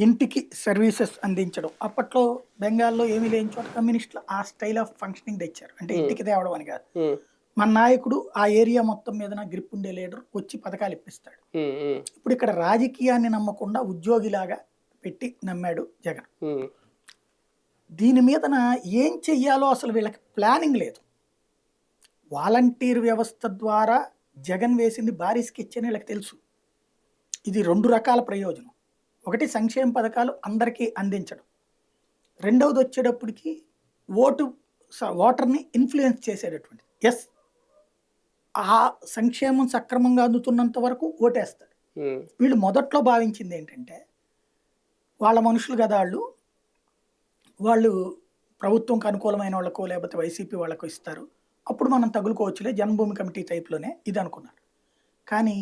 ఇంటికి సర్వీసెస్ అందించడం. అప్పట్లో బెంగాల్లో ఏమీ లేని చోట కమ్యూనిస్టులు ఆ స్టైల్ ఆఫ్ ఫంక్షనింగ్ తెచ్చారు. అంటే ఇంటికి తేవడం అని కాదు. మన నాయకుడు ఆ ఏరియా మొత్తం మీద గ్రిప్ ఉండే లీడర్ వచ్చి పథకాలు ఇప్పిస్తాడు. ఇప్పుడు ఇక్కడ రాజకీయాన్ని నమ్మకుండా ఉద్యోగిలాగా పెట్టి నమ్మాడు జగన్. దీని మీదన ఏం చెయ్యాలో అసలు వీళ్ళకి ప్లానింగ్ లేదు. వాలంటీర్ వ్యవస్థ ద్వారా జగన్ వేసింది భారీ స్కెచ్ అని వీళ్ళకి తెలుసు. ఇది రెండు రకాల ప్రయోజనం. ఒకటి సంక్షేమ పథకాలు అందరికీ అందించడం. రెండవది వచ్చేటప్పటికి ఓటు ఓటర్ని ఇన్ఫ్లుయెన్స్ చేసేటటువంటి. ఎస్ ఆ సంక్షేమం సక్రమంగా అందుతున్నంత వరకు ఓటేస్తాడు. వీళ్ళు మొదట్లో భావించింది ఏంటంటే వాళ్ళ మనుషులు కదా వాళ్ళు. వాళ్ళు ప్రభుత్వంకి అనుకూలమైన వాళ్ళకో లేకపోతే వైసీపీ వాళ్ళకో ఇస్తారు. అప్పుడు మనం తగులుకోవచ్చులే జన్మభూమి కమిటీ టైప్లోనే ఇది అనుకున్నారు. కానీ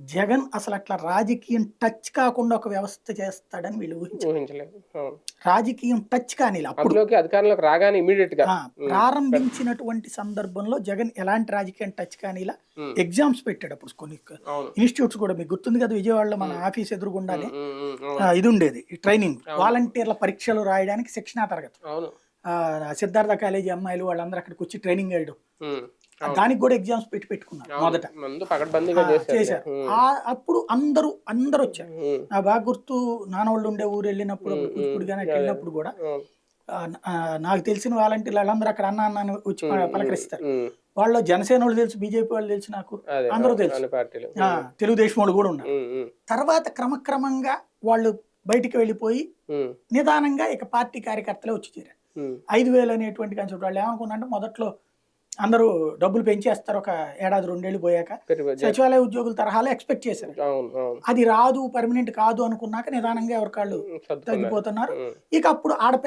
జగన్ అసలు అట్లా రాజకీయం టచ్ కాకుండా ఒక వ్యవస్థ చేస్తాడని వీళ్ళు ఊహించలేదు. రాజకీయం టచ్ కానీ అప్పుడు. అందులోకి అధికారంలోకి రాగానే ఇమీడియట్గా. ప్రారంభించినటువంటి సందర్భంలో జగన్ ఎలాంటి రాజకీయం టచ్ కానీ ఎగ్జామ్స్ పెట్టాడు అప్పుడు కొన్ని ఇన్స్టిట్యూట్స్ కూడా మీకు గుర్తుంది కదా విజయవాడలో మన ఆఫీస్ అవును. ఇది ఉండేది ఈ ట్రైనింగ్. వాలంటీర్ల పరీక్షలు రాయడానికి శిక్షణా తరగతి. సిద్ధార్థ కాలేజీ అమ్మాయిలు వాళ్ళందరూ అక్కడికి వచ్చి ట్రైనింగ్ వేయడం. దానికి కూడా ఎగ్జామ్స్ పెట్టి పెట్టుకున్నారు. మొదట. చేశారు. అప్పుడు అందరూ అందరూ వచ్చారు. నా బాగా గుర్తు నానవాళ్ళు ఉండే ఊరు వెళ్ళినప్పుడు కూచిపూడి కానీ అట్లా వెళ్ళినప్పుడు కూడా నాకు తెలిసిన వాలంటీర్లు వాళ్ళందరూ అక్కడ అన్న అన్న అని వచ్చి పలకరిస్తారు. వాళ్ళు జనసేన వాళ్ళు తెలుసు బీజేపీ వాళ్ళు తెలుసు నాకు. అదే అందరూ తెలుసు. తెలుగుదేశం వాళ్ళు కూడా ఉన్నారు. తర్వాత క్రమక్రమంగా వాళ్ళు బయటికి వెళ్ళిపోయి నిదానంగా ఇక పార్టీ కార్యకర్తలే వచ్చి చేరారు. ఐదు వేలు అనేటువంటి కాన్సెప్ట్ వాళ్ళు ఏమనుకున్నారంటే మొదట్లో అందరూ డబ్బులు పెంచేస్తారు ఒక ఏడాది రెండేళ్ళు పోయాక. సచివాలయ ఉద్యోగుల తరహాలో ఎక్స్పెక్ట్ చేశారు. అది రాదు పర్మనెంట్ కాదు అనుకున్నాక నిదానంగా ఎవరికాళ్ళు తగ్గిపోతున్నారు. ఇక అప్పుడు ఆడపిల్ల